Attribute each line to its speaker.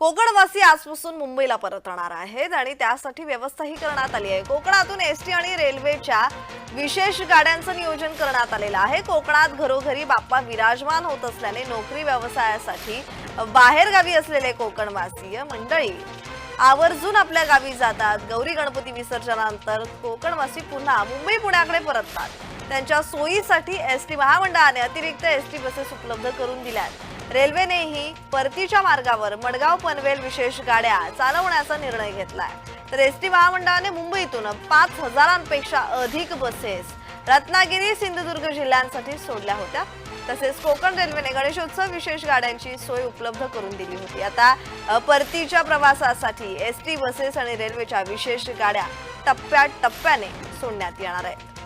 Speaker 1: कोकणवासी आजपासून मुंबईला परतणार आहेत आणि त्यासाठी व्यवस्थाही करण्यात आली आहे. कोकणातून एसटी आणि रेल्वेच्या विशेष गाड्यांचं नियोजन करण्यात आलेलं आहे. कोकणात घरोघरी बाप्पा विराजमान होत असल्याने नोकरी व्यवसायासाठी बाहेरगावी असलेले कोकणवासीय मंडळी आवर्जून आपल्या गावी जातात. गौरी गणपती विसर्जनानंतर कोकणवासी पुन्हा मुंबई पुण्याकडे परततात. त्यांच्या सोयीसाठी एस टी महामंडळाने अतिरिक्त एस टी बसेस उपलब्ध करून दिल्या आहेत रेल्वेनेही परतीच्या मार्गावर मडगाव पनवेल विशेष गाड्या चालवण्याचा निर्णय घेतलाय. तर एस टी महामंडळाने मुंबईतून पाच हजारांपेक्षा अधिक बसेस रत्नागिरी सिंधुदुर्ग जिल्ह्यांसाठी सोडल्या होत्या. तसेच कोकण रेल्वेने गणेशोत्सव विशेष गाड्यांची सोय उपलब्ध करून दिली होती. आता परतीच्या प्रवासासाठी एस टी बसेस आणि रेल्वेच्या विशेष गाड्या टप्प्याटप्प्याने सोडण्यात येणार आहेत.